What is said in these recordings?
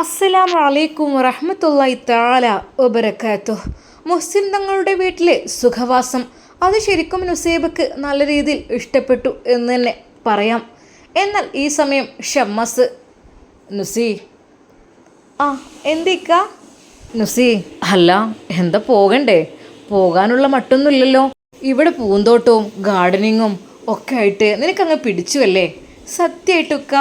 അസ്സലാമു വലൈക്കും വറഹ്മത്തുള്ളാഹി താല ഒബരക്കാത്തു മുസ്ലിം തങ്ങളുടെ വീട്ടിലെ സുഖവാസം അത് ശരിക്കും നുസൈബക്ക് നല്ല രീതിയിൽ ഇഷ്ടപ്പെട്ടു എന്ന് തന്നെ പറയാം. എന്നാൽ ഈ സമയം ഷമ്മസ് നുസി. ആ എന്തിക്ക നുസി. അല്ല എന്താ പോകണ്ടേ? പോകാനുള്ള മട്ടൊന്നുമില്ലല്ലോ. ഇവിടെ പൂന്തോട്ടവും ഗാർഡനിങ്ങും ഒക്കെ ആയിട്ട് നിനക്കങ്ങ് പിടിച്ചുവല്ലേ? സത്യമായിട്ടൊക്ക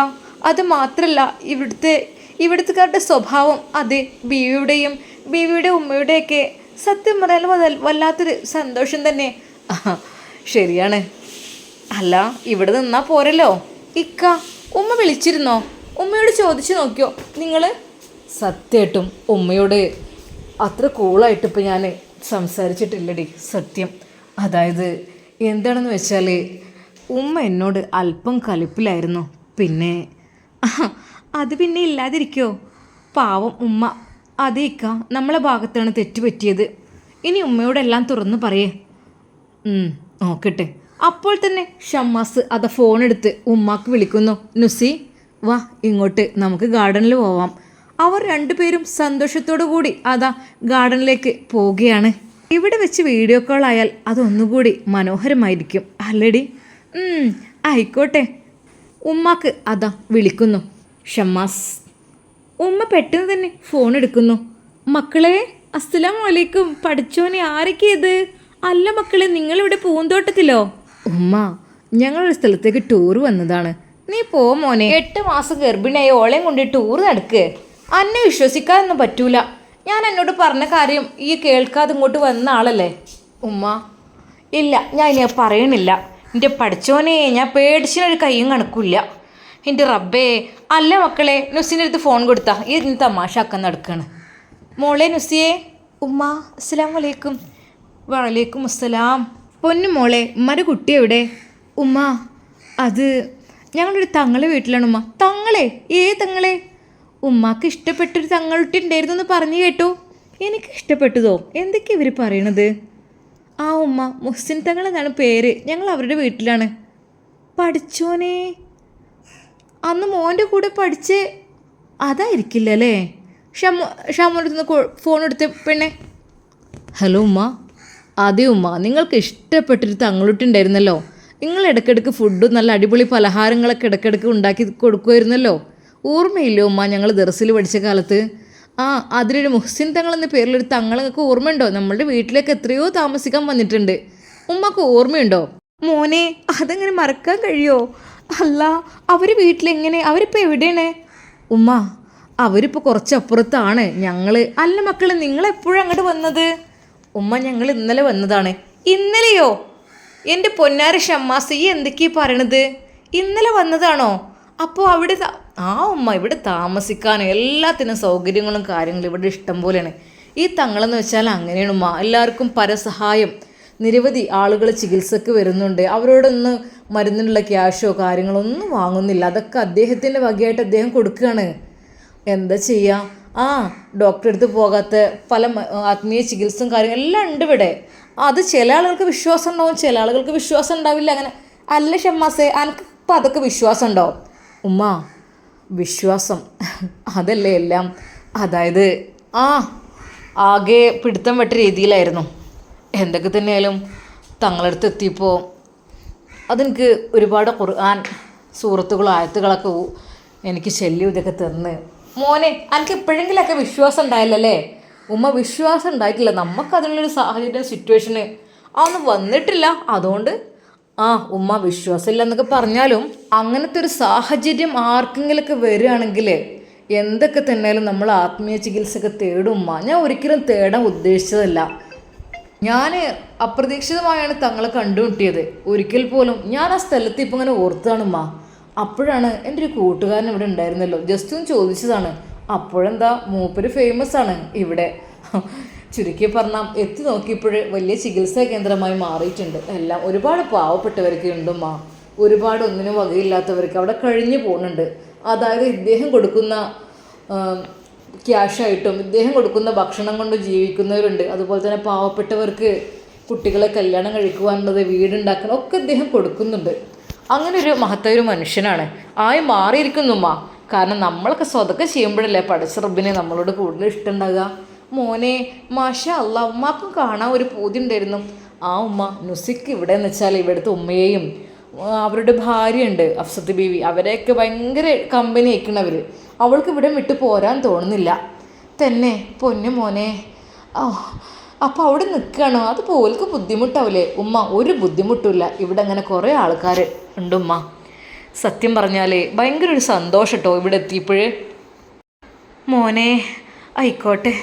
അത് മാത്രല്ല ഇവിടുത്തെ ഇവിടുത്തുകാരുടെ സ്വഭാവം അതെ. ബീവിയുടെയും ബീവിയുടെ ഉമ്മയുടെയൊക്കെ സത്യം പറയാൻ വല്ല- വല്ലാത്തൊരു സന്തോഷം തന്നെ. ശരിയാണ്. അല്ല ഇവിടെ നിന്നാ പോരല്ലോ. ഇക്ക ഉമ്മ വിളിച്ചിരുന്നോ? ഉമ്മയോട് ചോദിച്ചു നോക്കിയോ? നിങ്ങൾ സത്യമായിട്ടും ഉമ്മയോട് അത്ര കൂളായിട്ട് ഇപ്പം ഞാൻ സംസാരിച്ചിട്ടില്ലടി സത്യം. അതായത് എന്താണെന്ന് വെച്ചാൽ ഉമ്മ എന്നോട് അല്പം കലിപ്പിലായിരുന്നു. പിന്നെ അത് പിന്നെ ഇല്ലാതിരിക്കോ? പാവം ഉമ്മ. അതേക്ക നമ്മളെ ഭാഗത്താണ് തെറ്റുപറ്റിയത്. ഇനി ഉമ്മയോടെല്ലാം തുറന്നു പറയേ. നോക്കട്ടെ. അപ്പോൾ തന്നെ ഷമ്മാസ് അതാ ഫോൺ എടുത്ത് ഉമ്മാക്ക് വിളിക്കുന്നു. നുസി വാ ഇങ്ങോട്ട്. നമുക്ക് ഗാർഡനിൽ പോവാം. അവർ രണ്ടുപേരും സന്തോഷത്തോടു കൂടി അതാ ഗാർഡനിലേക്ക് പോവുകയാണ്. ഇവിടെ വെച്ച് വീഡിയോ കോൾ ആയാൽ അതൊന്നുകൂടി മനോഹരമായിരിക്കും. അല്ലടി? ആയിക്കോട്ടെ. ഉമ്മാക്ക് അതാ വിളിക്കുന്നു. ഷമ്മാസ് ഉമ്മ പെട്ടെന്ന് തന്നെ ഫോൺ എടുക്കുന്നു. മക്കളെ അസ്സലാം വലൈക്കും പഠിച്ചോനെ ആരൊക്കെയത് അല്ല മക്കളെ നിങ്ങളിവിടെ പൂന്തോട്ടത്തിലോ? ഉമ്മ ഞങ്ങളൊരു സ്ഥലത്തേക്ക് ടൂർ വന്നതാണ്. നീ പോ മോനെ. എട്ട് മാസം ഗർഭിണിയായി ഓളെയും കൊണ്ട് ടൂർ നടക്ക്. അന്നെ വിശ്വസിക്കാനൊന്നും പറ്റൂല. ഞാൻ എന്നോട് പറഞ്ഞ കാര്യം ഈ കേൾക്കാതെ ഇങ്ങോട്ട് വന്ന ആളല്ലേ? ഉമ്മ. ഇല്ല ഞാൻ ഇനി പറയണില്ല. എന്റെ പഠിച്ചോനെ ഞാൻ പേടിച്ചിനൊരു കയ്യും കണക്കില്ല എന്റെ റബ്ബേ അല്ല മക്കളെ നുസിന്റെ അടുത്ത് ഫോൺ കൊടുത്താ. ഈ ഇന്ന് തമാശാക്കാൻ നടക്കുകയാണ് മോളെ നുസിയെ ഉമ്മ അസ്സലാം വലൈക്കും വലൈക്കും അസ്സലാം. പൊന്നു മോളെ ഉമ്മയുടെ കുട്ടി എവിടെ? ഉമ്മ അത് ഞങ്ങളൊരു തങ്ങളെ വീട്ടിലാണ് ഉമ്മ. തങ്ങളെ? ഏ തങ്ങളെ? ഉമ്മാക്ക് ഇഷ്ടപ്പെട്ടൊരു തങ്ങളുട്ടി ഉണ്ടായിരുന്നു എന്ന് പറഞ്ഞു കേട്ടു. എനിക്ക് ഇഷ്ടപ്പെട്ടതോ? എന്തൊക്കെയാ ഇവർ പറയണത്? ആ ഉമ്മ മുഹ്സിൻ തങ്ങൾ എന്നാണ് പേര്. ഞങ്ങൾ അവരുടെ വീട്ടിലാണ്. പഠിച്ചോനെ അന്ന് മോന്റെ കൂടെ പഠിച്ച് അതായിരിക്കില്ല അല്ലേ ഷമ ഷമോടുത്ത് ഫോൺ എടുത്ത് പെണ്ണെ ഹലോ ഉമ്മ. അതെ ഉമ്മ നിങ്ങൾക്ക് ഇഷ്ടപ്പെട്ടൊരു തങ്ങളുട്ടുണ്ടായിരുന്നല്ലോ നിങ്ങൾ ഇടയ്ക്കിടയ്ക്ക് ഫുഡും നല്ല അടിപൊളി പലഹാരങ്ങളൊക്കെ ഇടയ്ക്കിടയ്ക്ക് ഉണ്ടാക്കി കൊടുക്കുമായിരുന്നല്ലോ. ഓർമ്മയില്ലേ ഉമ്മ ഞങ്ങൾ ദർസിൽ പഠിച്ച കാലത്ത്? ആ അതിലൊരു മുഹ്സിൻ തങ്ങൾ എന്ന പേരിലൊരു തങ്ങൾ നിങ്ങൾക്ക് ഓർമ്മയുണ്ടോ? നമ്മളുടെ വീട്ടിലേക്ക് എത്രയോ താമസിക്കാൻ വന്നിട്ടുണ്ട്. ഉമ്മക്ക് ഓർമ്മയുണ്ടോ? മോനെ അതങ്ങനെ മറക്കാൻ കഴിയോ? അല്ല അവർ വീട്ടിലെങ്ങനെ? അവരിപ്പോൾ എവിടെയാണ്? ഉമ്മ അവരിപ്പോൾ കുറച്ചപ്പുറത്താണ് ഞങ്ങൾ അല്ല മക്കളെ നിങ്ങളെപ്പോഴും അങ്ങോട്ട് വന്നത്? ഉമ്മ ഞങ്ങൾ ഇന്നലെ വന്നതാണ്. ഇന്നലെയോ? എന്റെ പൊന്നാര ഷമ്മാസ് ഈ എന്തൊക്കെയാ പറയണത്? ഇന്നലെ വന്നതാണോ? അപ്പോൾ അവിടെ ആ ഉമ്മ ഇവിടെ താമസിക്കാൻ എല്ലാത്തിനും സൗകര്യങ്ങളും കാര്യങ്ങളും ഇവിടെ ഇഷ്ടം പോലെയാണ്. ഈ തങ്ങളെന്ന് വെച്ചാൽ അങ്ങനെയാണ് ഉമ്മ. എല്ലാവർക്കും പരസഹായം. നിരവധി ആളുകൾ ചികിത്സക്ക് വരുന്നുണ്ട്. അവരോടൊന്ന് മരുന്നിനുള്ള ക്യാഷോ കാര്യങ്ങളൊന്നും വാങ്ങുന്നില്ല. അതൊക്കെ അദ്ദേഹത്തിന്റെ വകയായിട്ട് അദ്ദേഹം കൊടുക്കുകയാണ് എന്താ ചെയ്യുക ആ ഡോക്ടറെ അടുത്ത് പോകാത്ത പല ആത്മീയ ചികിത്സയും കാര്യങ്ങളും എല്ലാം ഉണ്ട് ഇവിടെ. അത് ചില ആളുകൾക്ക് വിശ്വാസം ഉണ്ടാവും ചില ആളുകൾക്ക് വിശ്വാസം ഉണ്ടാവില്ല. അങ്ങനെ അല്ല ഷമ്മാസേ അനക്ക് ഇപ്പം അതൊക്കെ വിശ്വാസം ഉണ്ടോ? ഉമ്മ വിശ്വാസം. അതല്ലേ എല്ലാം. അതായത് ആ ആകെ പിടുത്തം വെട്ട രീതിയിലായിരുന്നു. എന്തൊക്കെ തന്നെയായാലും തങ്ങളടുത്ത് എത്തിയപ്പോൾ അതെനിക്ക് ഒരുപാട് ഖുർആൻ സൂറത്തുകളും ആയത്തുകളൊക്കെ എനിക്ക് ശല്യം ഇതൊക്കെ തന്ന്. മോനെ എനിക്ക് എപ്പോഴെങ്കിലൊക്കെ വിശ്വാസം ഉണ്ടായില്ലല്ലേ ഉമ്മ വിശ്വാസം ഉണ്ടായിട്ടില്ല. നമുക്ക് അതിനുള്ളൊരു സാഹചര്യം സിറ്റുവേഷന് അതൊന്നും വന്നിട്ടില്ല. അതുകൊണ്ട് ആ ഉമ്മ വിശ്വാസമില്ല എന്നൊക്കെ പറഞ്ഞാലും അങ്ങനത്തെ ഒരു സാഹചര്യം ആർക്കെങ്കിലൊക്കെ വരികയാണെങ്കിൽ എന്തൊക്കെ തന്നെയാലും നമ്മൾ ആത്മീയ ചികിത്സയൊക്കെ തേടും ഉമ്മ. ഞാൻ ഒരിക്കലും തേടാൻ ഉദ്ദേശിച്ചതല്ല. ഞാൻ അപ്രതീക്ഷിതമായാണ് തങ്ങളെ കണ്ടുമുട്ടിയത്. ഒരിക്കൽ പോലും ഞാൻ ആ സ്ഥലത്ത് ഇപ്പം ഇങ്ങനെ ഓർത്താണുമ്മ അപ്പോഴാണ് എന്റെ ഒരു കൂട്ടുകാരൻ ഇവിടെ ഉണ്ടായിരുന്നല്ലോ. ജസ്റ്റ് ഒന്ന് ചോദിച്ചതാണ്. അപ്പോഴെന്താ? മൂപ്പര് ഫേമസ് ആണ് ഇവിടെ. ചുരുക്കി പറഞ്ഞാൽ എത്തി നോക്കിയപ്പോൾ വലിയ ചികിത്സാ കേന്ദ്രമായി മാറിയിട്ടുണ്ട്. എല്ലാം ഒരുപാട് പാവപ്പെട്ടവരൊക്കെ ഉണ്ടുമ്മ ഒരുപാട് ഒന്നിനും വകയില്ലാത്തവർക്ക് അവിടെ കഴിഞ്ഞു പോകുന്നുണ്ട്. അതായത് ഇദ്ദേഹം കൊടുക്കുന്ന ക്യാഷായിട്ടും ഇദ്ദേഹം കൊടുക്കുന്ന ഭക്ഷണം കൊണ്ട് ജീവിക്കുന്നവരുണ്ട്. അതുപോലെ തന്നെ പാവപ്പെട്ടവർക്ക് കുട്ടികളെ കല്യാണം കഴിക്കുവാനുള്ളത് വീടുണ്ടാക്കണം ഒക്കെ ഇദ്ദേഹം കൊടുക്കുന്നുണ്ട്. അങ്ങനെ ഒരു മഹത്തൊരു മനുഷ്യനാണ്. ആയി മാറിയിരിക്കുന്നു മാറിയിരിക്കുന്നുമ്മ കാരണം നമ്മളൊക്കെ സ്വതൊക്കെ ചെയ്യുമ്പോഴല്ലേ പഠിച്ച റബ്ബിനെ നമ്മളോട് കൂടുതൽ ഇഷ്ടമുണ്ടാകുക മോനെ മാഷ അല്ല ഉമ്മാക്കും കാണാൻ ഒരു പൂതി ഉണ്ടായിരുന്നു. ആ ഉമ്മ നുസിക്ക് ഇവിടെ എന്ന് വെച്ചാൽ ഇവിടുത്തെ ഉമ്മയെയും അവരുടെ ഭാര്യയുണ്ട് അഫ്സത്ത് ബീവി. അവരെയൊക്കെ ഭയങ്കര കമ്പനി അയക്കണവർ അവൾക്ക് ഇവിടെ വിട്ടു പോരാൻ തോന്നുന്നില്ല. തന്നെ പൊന്നു മോനെ. അപ്പോൾ അവിടെ നിൽക്കുകയാണോ? അത് പോൽക്ക് ബുദ്ധിമുട്ടാവില്ലേ ഉമ്മ ഒരു ബുദ്ധിമുട്ടില്ല ഇവിടെ അങ്ങനെ കുറേ ആൾക്കാർ ഉണ്ട് ഉമ്മ സത്യം പറഞ്ഞാലേ ഭയങ്കര ഒരു സന്തോഷം കേട്ടോ ഇവിടെ എത്തിയപ്പോഴേ. മോനെ ആയിക്കോട്ടെ.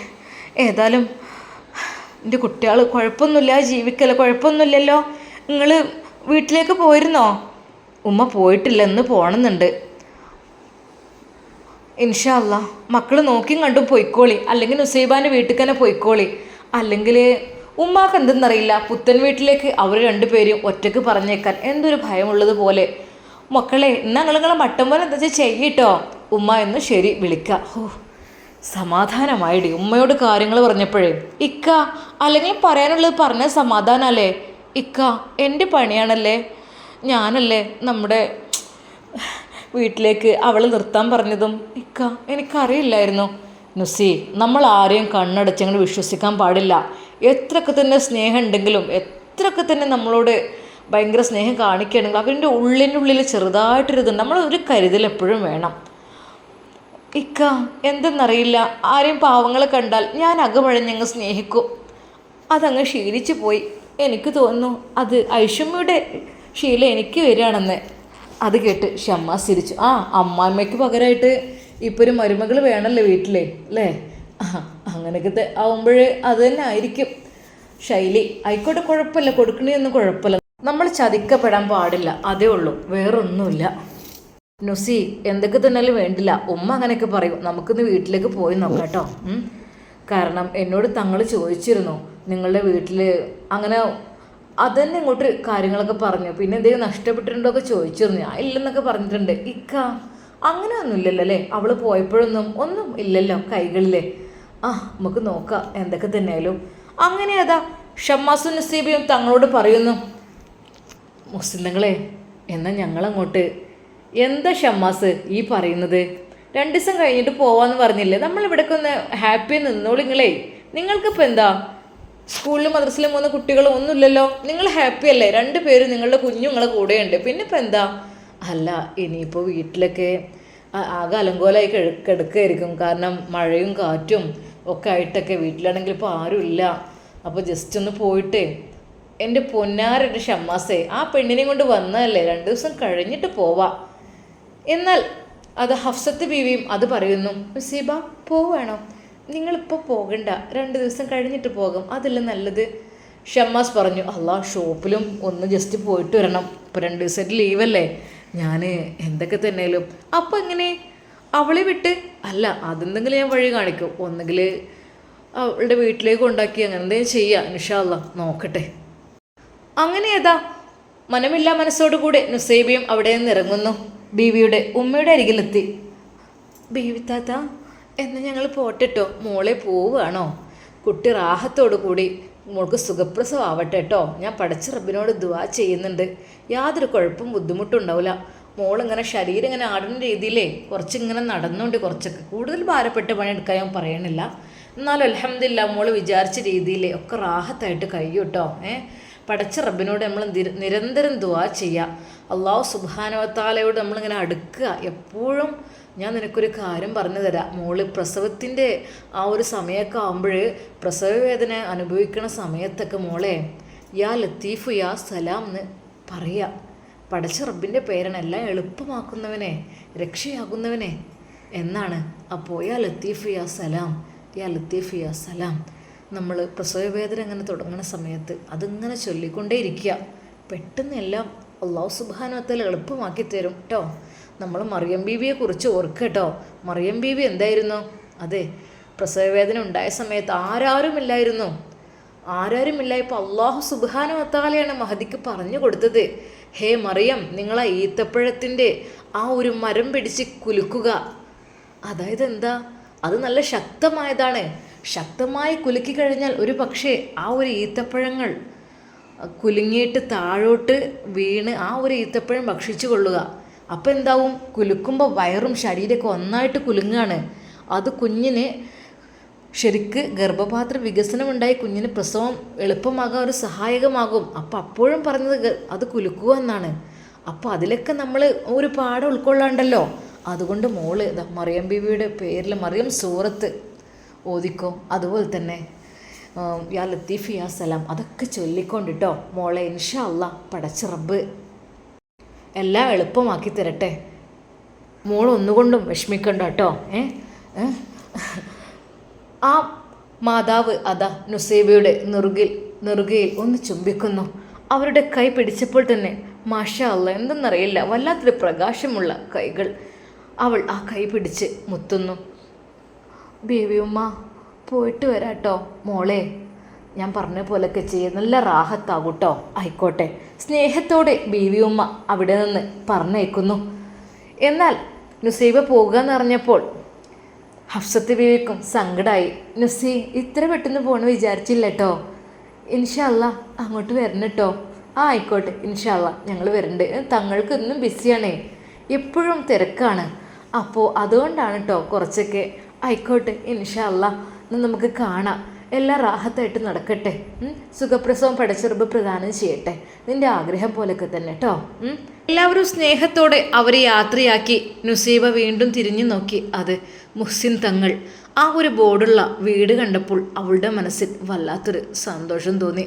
ഏതായാലും എന്റെ കുട്ടികൾ കുഴപ്പമൊന്നുമില്ല ജീവിക്കല കുഴപ്പമൊന്നുമില്ലല്ലോ. നിങ്ങൾ വീട്ടിലേക്ക് പോയിരുന്നോ? ഉമ്മ പോയിട്ടില്ല എന്ന് പോണമെന്നുണ്ട് ഇൻഷാല്ല മക്കൾ നോക്കിയും കണ്ടും പൊയ്ക്കോളി. അല്ലെങ്കിൽ നുസൈബാന്റെ വീട്ടിൽ തന്നെ പൊയ്ക്കോളി. അല്ലെങ്കിൽ ഉമ്മാക്ക് എന്തെന്നറിയില്ല പുത്തൻ വീട്ടിലേക്ക് അവർ രണ്ടുപേരും ഒറ്റയ്ക്ക് പറഞ്ഞേക്കാൻ എന്തൊരു ഭയമുള്ളത് പോലെ. മക്കളെ എന്നാ നിങ്ങൾ നിങ്ങളെ മട്ടം പോലെ എന്താ വെച്ചാൽ ചെയ്യട്ടോ? ഉമ്മ എന്ന് ശരി വിളിക്കുക ഓ സമാധാനമായിടി. ഉമ്മയോട് കാര്യങ്ങൾ പറഞ്ഞപ്പോഴേ ഇക്ക അല്ലെങ്കിൽ പറയാനുള്ളത് പറഞ്ഞ സമാധാനമല്ലേ ഇക്ക എന്റെ പണിയാണല്ലേ? ഞാനല്ലേ നമ്മുടെ വീട്ടിലേക്ക് അവൾ നിർത്താൻ പറഞ്ഞതും ഇക്ക എനിക്കറിയില്ലായിരുന്നു. നുസി നമ്മൾ ആരെയും കണ്ണടച്ചങ്ങൾ വിശ്വസിക്കാൻ പാടില്ല. എത്രയൊക്കെ തന്നെ സ്നേഹം ഉണ്ടെങ്കിലും എത്രയൊക്കെ തന്നെ നമ്മളോട് ഭയങ്കര സ്നേഹം കാണിക്കുകയാണെങ്കിൽ അവരുടെ ഉള്ളിനുള്ളിൽ ഉള്ളിൽ ചെറുതായിട്ടൊരിതുണ്ട്. നമ്മൾ ഒരു കരുതൽ എപ്പോഴും വേണം. ഇക്ക എന്തെന്നറിയില്ല. ആരെയും പാവങ്ങളെ കണ്ടാൽ ഞാൻ അകമഴഞ്ഞങ്ങ് സ്നേഹിക്കും. അതങ്ങ് ശീലിച്ചു പോയി. എനിക്ക് തോന്നുന്നു അത് ഐഷമ്മയുടെ ശീലം എനിക്ക് വരികയാണെന്ന്. അത് കേട്ട് ഷമ്മ ചിരിച്ചു. ആ അമ്മാമ്മയ്ക്ക് പകരമായിട്ട് ഇപ്പോൾ ഒരു മരുമകൾ വേണമല്ലോ വീട്ടിലെ അല്ലേ? അങ്ങനെയൊക്കെ ആവുമ്പോഴേ അത് തന്നെ ആയിരിക്കും. ശൈലി ആയിക്കോട്ടെ കുഴപ്പമില്ല. കൊടുക്കണേയൊന്നും കുഴപ്പമില്ല. നമ്മൾ ചതിക്കപ്പെടാൻ പാടില്ല. അതേ ഉള്ളൂ. വേറൊന്നുമില്ല. നുസി എന്തൊക്കെ തന്നാലും വേണ്ടില്ല. ഉമ്മ അങ്ങനെയൊക്കെ പറയും. നമുക്കിന്ന് വീട്ടിലേക്ക് പോയി നോക്കാം കേട്ടോ. കാരണം എന്നോട് തങ്ങൾ ചോദിച്ചിരുന്നു നിങ്ങളുടെ വീട്ടിൽ അങ്ങനെ അതന്നെ ഇങ്ങോട്ട് കാര്യങ്ങളൊക്കെ പറഞ്ഞു. പിന്നെ എന്തെങ്കിലും നഷ്ടപ്പെട്ടിട്ടുണ്ടോ ഒക്കെ ചോദിച്ചിരുന്നു. ഞാൻ ഇല്ലെന്നൊക്കെ പറഞ്ഞിട്ടുണ്ട്. ഇക്ക അങ്ങനെ ഒന്നും ഇല്ലല്ലോ അല്ലേ? അവൾ പോയപ്പോഴൊന്നും ഒന്നും ഇല്ലല്ലോ കൈകളിലെ. ആ നമുക്ക് നോക്കാം എന്തൊക്കെ തന്നെയായാലും. അങ്ങനെ അതാ ഷമ്മാസു നസീബിയും തങ്ങളോട് പറയുന്നു. മുസ്ലിങ്ങളെ എന്നാൽ ഞങ്ങളങ്ങോട്ട്? എന്താ ഷമ്മാസ് ഈ പറയുന്നത്? രണ്ട് ദിവസം കഴിഞ്ഞിട്ട് പോവാന്ന് പറഞ്ഞില്ലേ? നമ്മൾ ഇവിടേക്ക് ഒന്ന് ഹാപ്പി നിന്നോളിങ്ങളേ. നിങ്ങൾക്കിപ്പോൾ എന്താ സ്കൂളിലും മദ്രസിലും പോകുന്ന കുട്ടികളും ഒന്നുമില്ലല്ലോ. നിങ്ങൾ ഹാപ്പി അല്ലേ? രണ്ട് പേരും നിങ്ങളുടെ കുഞ്ഞുങ്ങളെ കൂടെയുണ്ട്. പിന്നെ ഇപ്പം എന്താ? അല്ല ഇനിയിപ്പോൾ വീട്ടിലൊക്കെ ആകെ അലങ്കോലമായി കിടക്കുകയായിരിക്കും കാരണം മഴയും കാറ്റും ഒക്കെ ആയിട്ടൊക്കെ വീട്ടിലാണെങ്കിൽ ഇപ്പോൾ ആരുമില്ല. അപ്പോൾ ജസ്റ്റ് ഒന്ന് പോയിട്ട് എന്റെ പൊന്നാരൊരു ഷമ്മാസേ ആ പെണ്ണിനെയും കൊണ്ട് വന്നതല്ലേ? രണ്ട് ദിവസം കഴിഞ്ഞിട്ട് പോവാം. എന്നാൽ അത് ഹഫ്സത്ത് ബീവിയും അത് പറയുന്നു മുസീബ പോവുകയാണോ നിങ്ങളിപ്പോൾ പോകണ്ട. രണ്ട് ദിവസം കഴിഞ്ഞിട്ട് പോകും. അതല്ല നല്ലത്. ഷമ്മാസ് പറഞ്ഞു അല്ല ഷോപ്പിലും ഒന്ന് ജസ്റ്റ് പോയിട്ട് വരണം. ഇപ്പോൾ രണ്ട് ദിവസമായിട്ട് ലീവല്ലേ ഞാൻ എന്തൊക്കെ തന്നെയാലും. അപ്പോൾ എങ്ങനെ? അവളെ വിട്ട് അല്ല അതെന്തെങ്കിലും ഞാൻ വഴി കാണിക്കും. ഒന്നുകിൽ അവളുടെ വീട്ടിലേക്ക് ഉണ്ടാക്കി അങ്ങനെ എന്തെങ്കിലും ചെയ്യാം നിഷാല്ല നോക്കട്ടെ. അങ്ങനെ ഏതാ? മനമില്ല മനസ്സോടുകൂടെ നുസൈബയും അവിടെ നിന്ന് ഇറങ്ങുന്നു. ബീവിയുടെ ഉമ്മയുടെ അരികിലെത്തി. ബീവി താത്ത എന്നാൽ ഞങ്ങൾ പോട്ടെട്ടോ. മോളെ പോവുകയാണോ? കുട്ടി റാഹത്തോടു കൂടി മോൾക്ക് സുഖപ്രസവം ആവട്ടെ കേട്ടോ ഞാൻ പഠിച്ച റബ്ബിനോട് ദുവാ ചെയ്യുന്നുണ്ട്. യാതൊരു കുഴപ്പവും ബുദ്ധിമുട്ടും ഉണ്ടാവില്ല മോളിങ്ങനെ ശരീരം ഇങ്ങനെ ആടുന്ന രീതിയിലേ കുറച്ചിങ്ങനെ നടന്നുകൊണ്ട് കുറച്ചൊക്കെ കൂടുതൽ ഭാരപ്പെട്ട പണിയെടുക്കാൻ ഞാൻ പറയണില്ല. എന്നാലും അലഹമില്ല മോൾ വിചാരിച്ച രീതിയിൽ ഒക്കെ റാഹത്തായിട്ട് കഴിയും കേട്ടോ ഏ? പടച്ച റബ്ബിനോട് നമ്മൾ നിര- നിരന്തരം ദുവാ ചെയ്യുക അള്ളാഹു സുബാനവത്താലയോട് നമ്മളിങ്ങനെ അടുക്കുക. എപ്പോഴും ഞാൻ നിനക്കൊരു കാര്യം പറഞ്ഞു തരാം. മോൾ പ്രസവത്തിന്റെ ആ ഒരു സമയമൊക്കെ ആകുമ്പോൾ പ്രസവ വേദന അനുഭവിക്കുന്ന സമയത്തൊക്കെ മോളെ യാ ലത്തീഫു യാ സലാം എന്ന് പറയുക പടച്ച റബ്ബിന്റെ എല്ലാം എളുപ്പമാക്കുന്നവനെ രക്ഷയാകുന്നവനെ എന്നാണ്. അപ്പോൾ യാ ലത്തീഫ് യാ സലാം യാ ലത്തീഫ് യാ സലാം നമ്മൾ പ്രസവവേദന അങ്ങനെ തുടങ്ങുന്ന സമയത്ത് അതിങ്ങനെ ചൊല്ലിക്കൊണ്ടേയിരിക്കുക. പെട്ടെന്ന് എല്ലാം അള്ളാഹു എളുപ്പമാക്കി തരും കേട്ടോ നമ്മൾ മറിയം ബീവിയെ കുറിച്ച് ഓർക്കുക കേട്ടോ. മറിയം ബീവി എന്തായിരുന്നു? അതെ പ്രസവവേദന ഉണ്ടായ സമയത്ത് ആരാരും ആരാരുമില്ലായിരുന്നു ആരാരും ഇപ്പോൾ അള്ളാഹു സുബാന വത്താലയാണ് മഹദിക്ക് പറഞ്ഞു കൊടുത്തത്. ഹേ മറിയം നിങ്ങൾ ആ ഈത്തപ്പഴത്തിന്റെ ആ ഒരു മരം പിടിച്ച് കുലുക്കുക. അതായത് എന്താ? അത് നല്ല ശക്തമായതാണ്. ശക്തമായി കുലുക്കി കഴിഞ്ഞാൽ ഒരു പക്ഷേ ആ ഒരു ഈത്തപ്പഴങ്ങൾ കുലുങ്ങിയിട്ട് താഴോട്ട് വീണ് ആ ഒരു ഈത്തപ്പഴം ഭക്ഷിച്ചു കൊള്ളുക. അപ്പം എന്താവും? കുലുക്കുമ്പോൾ വയറും ശരീരമൊക്കെ ഒന്നായിട്ട് കുലുങ്ങാണ്. അത് കുഞ്ഞിന് ശരിക്ക് ഗർഭപാത്ര വികസനം ഉണ്ടായി കുഞ്ഞിന് പ്രസവം എളുപ്പമാകാൻ ഒരു സഹായകമാകും. അപ്പോൾ അപ്പോഴും പറഞ്ഞത് അത് കുലുക്കുക എന്നാണ്. അപ്പോൾ അതിലൊക്കെ നമ്മൾ ഒരു പാഠം ഉൾക്കൊള്ളാണ്ടല്ലോ. അതുകൊണ്ട് മോൾ മറിയം ബിബിയുടെ പേരിൽ മറിയം സൂറത്ത് ഓദിക്കോ അതുപോലെ തന്നെ യാ ലത്തീഫ് യാ സലാം. അതൊക്കെ ചൊല്ലിക്കൊണ്ടിട്ടോ. മോളെ ഇൻഷാ അല്ല പടച്ചിറബ് എല്ലാം എളുപ്പമാക്കി തരട്ടെ. മോൾ ഒന്നുകൊണ്ടും വിഷമിക്കണ്ട കേട്ടോ. ഏ? ആ മാതാവ് അതാ നുസേബയുടെ നെറുകിൽ നെറുകയിൽ ഒന്ന് ചുംബിക്കുന്നു. അവരുടെ കൈ പിടിച്ചപ്പോൾ തന്നെ മാഷ അല്ല എന്തെന്നറിയില്ല വല്ലാത്തൊരു പ്രകാശമുള്ള കൈകൾ അവൾ ആ കൈ പിടിച്ച് മുത്തുന്നു. ബേബിയുമ്മ പോയിട്ട് വരാട്ടോ മോളെ. ഞാൻ പറഞ്ഞ പോലൊക്കെ ചെയ്യ. നല്ല റാഹത്താകൂട്ടോ. ആയിക്കോട്ടെ. സ്നേഹത്തോടെ ബീവിയുമ്മ അവിടെ നിന്ന് പറഞ്ഞേക്കുന്നു എന്നാൽ നുസൈബ പോകുക എന്നറിഞ്ഞപ്പോൾ ഹഫ്സത്ത് ബീവിക്കും സങ്കടമായി നുസൈ ഇത്ര പെട്ടെന്ന് പോകണമെന്ന് വിചാരിച്ചില്ല കേട്ടോ ഇൻഷല്ല അങ്ങോട്ട് വരണം കേട്ടോ ആ ആയിക്കോട്ടെ. ഇൻഷല്ല ഞങ്ങൾ വരണ്ട്. തങ്ങൾക്ക് ഇന്നും ബിസിയാണേ. എപ്പോഴും തിരക്കാണ്. അപ്പോൾ അതുകൊണ്ടാണ് കേട്ടോ കുറച്ചൊക്കെ. ആയിക്കോട്ടെ ഇൻഷല്ല നമുക്ക് കാണാം. എല്ലാം റാഹത്തായിട്ട് നടക്കട്ടെ. സുഖപ്രസവം പടച്ചെറുപ്പ് പ്രദാനം ചെയ്യട്ടെ. നിന്റെ ആഗ്രഹം പോലൊക്കെ തന്നെ കേട്ടോ എല്ലാവരും സ്നേഹത്തോടെ അവരെ യാത്രയാക്കി നുസീബ വീണ്ടും തിരിഞ്ഞു നോക്കി. അത് മുഹ്സിൻ തങ്ങൾ. ആ ഒരു ബോർഡുള്ള വീട് കണ്ടപ്പോൾ അവളുടെ മനസ്സിൽ വല്ലാത്തൊരു സന്തോഷം തോന്നി.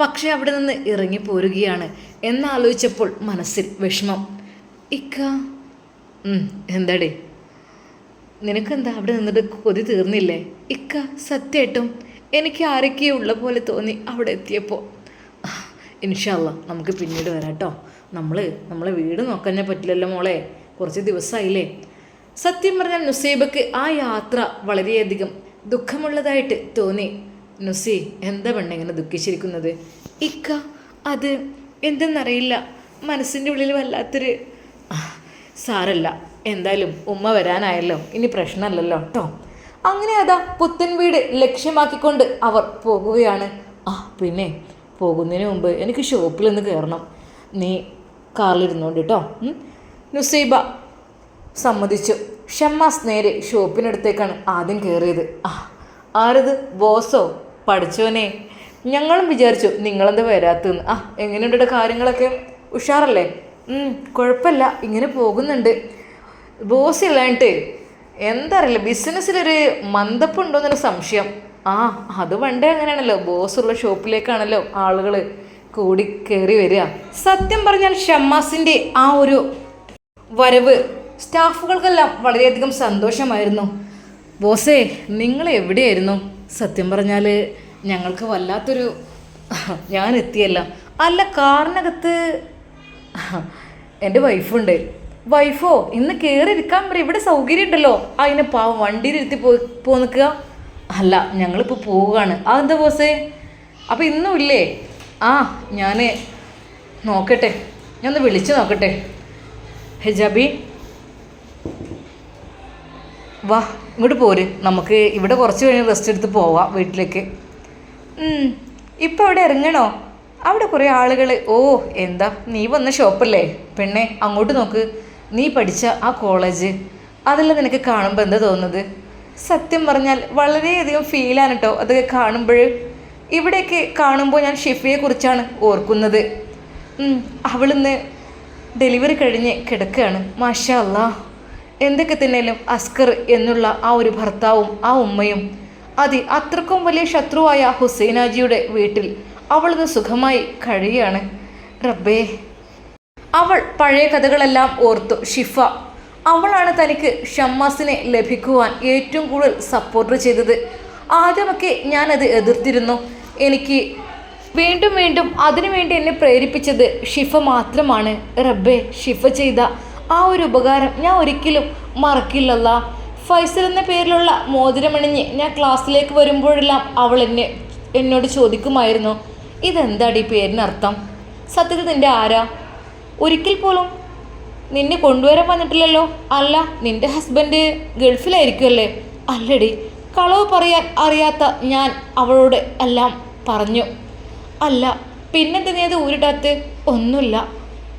പക്ഷെ അവിടെ നിന്ന് ഇറങ്ങി പോരുകയാണ്. എന്നാലോചിച്ചപ്പോൾ മനസ്സിൽ വിഷമം. ഇക്ക. എന്താടേ? നിനക്കെന്താ അവിടെ നിന്നിട്ട് കൊതി തീർന്നില്ലേ? ഇക്ക സത്യമായിട്ടും എനിക്ക് ആരൊക്കെയോ ഉള്ള പോലെ തോന്നി അവിടെ എത്തിയപ്പോൾ ഇൻഷാല്ല നമുക്ക് പിന്നീട് വരാം കേട്ടോ. നമ്മൾ നമ്മളെ വീട് നോക്കാൻ പറ്റില്ലല്ലോ മോളെ. കുറച്ച് ദിവസമായില്ലേ സത്യം പറഞ്ഞാൽ നുസൈബക്ക് ആ യാത്ര വളരെയധികം ദുഃഖമുള്ളതായിട്ട് തോന്നി. നുസി എന്താ പെണ്ണ ഇങ്ങനെ ദുഃഖിച്ചിരിക്കുന്നത്? ഇക്ക അത് എന്തെന്നറിയില്ല. മനസ്സിന്റെ ഉള്ളിൽ വല്ലാത്തൊരു സാരല്ല എന്തായാലും ഉമ്മ വരാനായല്ലോ. ഇനി പ്രശ്നമല്ലല്ലോ കേട്ടോ. അങ്ങനെ അതാ പുത്തൻ വീട് ലക്ഷ്യമാക്കിക്കൊണ്ട് അവർ പോകുകയാണ്. ആ പിന്നെ പോകുന്നതിന് മുമ്പ് എനിക്ക് ഷോപ്പിൽ നിന്ന് കയറണം നീ കാറിലിരുന്നോണ്ട് കേട്ടോ. നുസൈബ സമ്മതിച്ചു. ഷമ്മാസ് നേരെ ഷോപ്പിനടുത്തേക്കാണ് ആദ്യം കയറിയത് ആ ആരത്? ബോസോ? പഠിച്ചോനെ ഞങ്ങളും വിചാരിച്ചു നിങ്ങളെന്താ വരാത്തെന്ന് ആ എങ്ങനെയുണ്ട് കാര്യങ്ങളൊക്കെ? ഉഷാറല്ലേ? കുഴപ്പമില്ല. ഇങ്ങനെ പോകുന്നുണ്ട്. ബോസ് ഇല്ലാണ്ട് എന്താ അറിയില്ല ബിസിനസ്സിലൊരു മന്ദപ്പുണ്ടോന്നൊരു സംശയം. ആ അത് പണ്ടേ അങ്ങനെയാണല്ലോ. ബോസുള്ള ഷോപ്പിലേക്കാണല്ലോ ആളുകൾ കൂടി കയറി വരിക. സത്യം പറഞ്ഞാൽ ഷമ്മാസിന്റെ ആ ഒരു വരവ് സ്റ്റാഫുകൾക്കെല്ലാം വളരെയധികം സന്തോഷമായിരുന്നു. ബോസേ നിങ്ങൾ എവിടെയായിരുന്നു? സത്യം പറഞ്ഞാൽ ഞങ്ങൾക്ക് വല്ലാത്തൊരു ഞാൻ എത്തിയല്ല. അല്ല കാറിനകത്ത് എന്റെ വൈഫുണ്ട്. വൈഫോ ഇന്ന് കയറി ഇരിക്കാൻ പറയും ഇവിടെ സൗകര്യം ഉണ്ടല്ലോ അതിനെ പാവം വണ്ടിയിലിരുത്തി പോ പോ നിൽക്കുക അല്ല ഞങ്ങളിപ്പോൾ പോവുകയാണ്. അതെന്താ ബോസേ? അപ്പോൾ ഇന്നും ഇല്ലേ? ആ ഞാൻ നോക്കട്ടെ. ഞാൻ ഒന്ന് വിളിച്ച് നോക്കട്ടെ. ഹെജാബി വാ ഇങ്ങോട്ട് പോര്. നമുക്ക് ഇവിടെ കുറച്ച് കഴിഞ്ഞ് റെസ്റ്റ് എടുത്ത് പോവാം വീട്ടിലേക്ക്. ഇപ്പം അവിടെ ഇറങ്ങണോ? അവിടെ കുറേ ആളുകൾ ഓ എന്താ നീ വന്ന ഷോപ്പല്ലേ പെണ്ണെ അങ്ങോട്ട് നോക്ക്. നീ പഠിച്ച ആ കോളേജ് അതെല്ലാം നിനക്ക് കാണുമ്പോൾ എന്താ തോന്നുന്നത്? സത്യം പറഞ്ഞാൽ വളരെയധികം ഫീലാണ് കേട്ടോ അതൊക്കെ കാണുമ്പോൾ ഇവിടെയൊക്കെ കാണുമ്പോൾ ഞാൻ ഷിഫയെ കുറിച്ചാണ് ഓർക്കുന്നത്. അവളിന്ന് ഡെലിവറി കഴിഞ്ഞ് കിടക്കുകയാണ് മാഷാ എന്തൊക്കെ തന്നെയാലും അസ്കർ എന്നുള്ള ആ ഒരു ഭർത്താവും ആ ഉമ്മയും അതി അത്രക്കും വലിയ ശത്രുവായ ഹുസൈനാജിയുടെ വീട്ടിൽ അവളിന്ന് സുഖമായി കഴിയുകയാണ്. റബ്ബേ അവൾ പഴയ കഥകളെല്ലാം ഓർത്തു ഷിഫ. അവളാണ് തനിക്ക് ഷമ്മാസിനെ ലഭിക്കുവാൻ ഏറ്റവും കൂടുതൽ സപ്പോർട്ട് ചെയ്തത്. ആദ്യമൊക്കെ ഞാനത് എതിർത്തിരുന്നു. എനിക്ക് വീണ്ടും വീണ്ടും അതിനുവേണ്ടി എന്നെ പ്രേരിപ്പിച്ചത് ഷിഫ മാത്രമാണ്. റബ്ബെ ഷിഫ ചെയ്ത ആ ഒരു ഉപകാരം ഞാൻ ഒരിക്കലും മറക്കില്ലല്ല. ഫൈസൽ എന്ന പേരിലുള്ള മോതിരമണിഞ്ഞ് ഞാൻ ക്ലാസ്സിലേക്ക് വരുമ്പോഴെല്ലാം അവൾ എന്നെ എന്നോട് ചോദിക്കുമായിരുന്നു. ഇതെന്താടി പേരിനർത്ഥം? സത്യത്തിൽ നിന്റെ ആരാ? ഒരിക്കൽ പോലും നിന്നെ കൊണ്ടുവരാൻ വന്നിട്ടില്ലല്ലോ. അല്ല നിന്റെ ഹസ്ബൻഡ് ഗൾഫിലായിരിക്കുമല്ലേ അല്ലടി കളവ് പറയാൻ അറിയാത്ത ഞാൻ അവളോട് എല്ലാം പറഞ്ഞു. അല്ല പിന്നെന്ത് നീ അത് ഊരിടാത്ത് ഒന്നുമില്ല.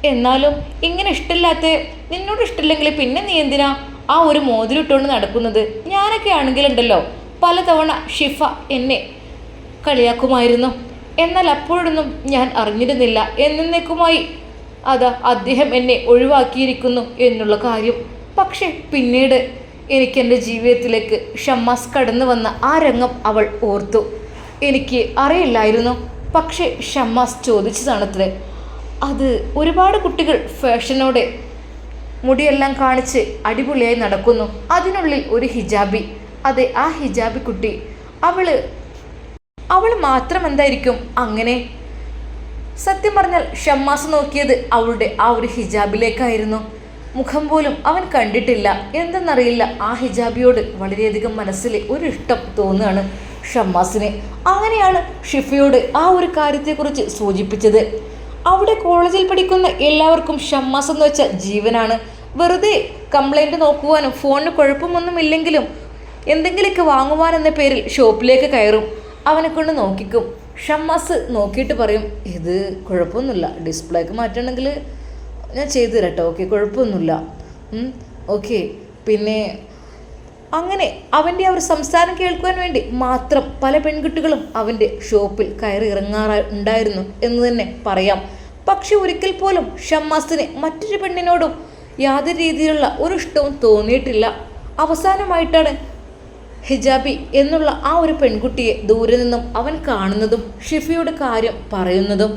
എന്നാലും ഇങ്ങനെ ഇഷ്ടമില്ലാത്ത നിന്നോട് ഇഷ്ടമില്ലെങ്കിൽ പിന്നെ നീ എന്തിനാ ആ ഒരു മോതിരിട്ടുകൊണ്ട് നടക്കുന്നത്? ഞാനൊക്കെ ആണെങ്കിലുണ്ടല്ലോ. പലതവണ ഷിഫ എന്നെ കളിയാക്കുമായിരുന്നു. എന്നാൽ അപ്പോഴൊന്നും ഞാൻ അറിഞ്ഞിരുന്നില്ല. എന്നേക്കുമായി അതാ അദ്ദേഹം എന്നെ ഒഴിവാക്കിയിരിക്കുന്നു എന്നുള്ള കാര്യം. പക്ഷേ പിന്നീട് എനിക്ക് എന്റെ ജീവിതത്തിലേക്ക് ഷമ്മാസ് കടന്നു വന്ന ആ രംഗം അവൾ ഓർത്തു. എനിക്ക് അറിയില്ലായിരുന്നു. പക്ഷേ ഷമ്മാസ് ചോദിച്ചതാണത്രേ അത് ഒരുപാട് കുട്ടികൾ ഫാഷനോടെ മുടിയെല്ലാം കാണിച്ച് അടിപൊളിയായി നടക്കുന്നു. അതിനുള്ളിൽ ഒരു ഹിജാബി. അതെ ആ ഹിജാബി കുട്ടി. അവൾ അവൾ മാത്രം എന്തായിരിക്കും അങ്ങനെ? സത്യം പറഞ്ഞാൽ ഷമ്മാസ് നോക്കിയത് അവളുടെ ആ ഒരു ഹിജാബിലേക്കായിരുന്നു. മുഖം പോലും അവൻ കണ്ടിട്ടില്ല. എന്തെന്നറിയില്ല. ആ ഹിജാബിയോട് വളരെയധികം മനസ്സിൽ ഒരു ഇഷ്ടം തോന്നുകയാണ് ഷമ്മാസിന്. അങ്ങനെയാണ് ഷിഫയോട് ആ ഒരു കാര്യത്തെക്കുറിച്ച് സൂചിപ്പിച്ചത്. അവിടെ കോളേജിൽ പഠിക്കുന്ന എല്ലാവർക്കും ഷമ്മാസ് എന്ന് വെച്ച ജീവനാണ്. വെറുതെ കംപ്ലൈന്റ് നോക്കുവാനും ഫോണിന് കുഴപ്പമൊന്നും ഇല്ലെങ്കിലും എന്തെങ്കിലുമൊക്കെ വാങ്ങുവാൻ എന്ന പേരിൽ ഷോപ്പിലേക്ക് കയറും. അവനെ കൊണ്ട് നോക്കിക്കും. ഷമ്മാസ് നോക്കിയിട്ട് പറയും ഇത് കുഴപ്പമൊന്നുമില്ല. ഡിസ്പ്ലേക്ക് മാറ്റണമെങ്കിൽ ഞാൻ ചെയ്തു തരട്ടെ ഓക്കെ കുഴപ്പമൊന്നുമില്ല. ഓക്കെ. പിന്നെ അങ്ങനെ അവന്റെ ആ ഒരു സംസാരം കേൾക്കുവാൻ വേണ്ടി മാത്രം പല പെൺകുട്ടികളും അവന്റെ ഷോപ്പിൽ കയറി ഇറങ്ങാറ ഉണ്ടായിരുന്നു എന്ന് തന്നെ പറയാം. പക്ഷെ ഒരിക്കൽ പോലും ഷമ്മാസിന് മറ്റൊരു പെണ്ണിനോടും യാതൊരു രീതിയിലുള്ള ഒരു ഇഷ്ടവും തോന്നിയിട്ടില്ല. അവസാനമായിട്ടാണ് ഹിജാബി എന്നുള്ള ആ ഒരു പെൺകുട്ടിയെ ദൂരെ നിന്നും അവൻ കാണുന്നതും ഷിഫയുടെ കാര്യം പറയുന്നതും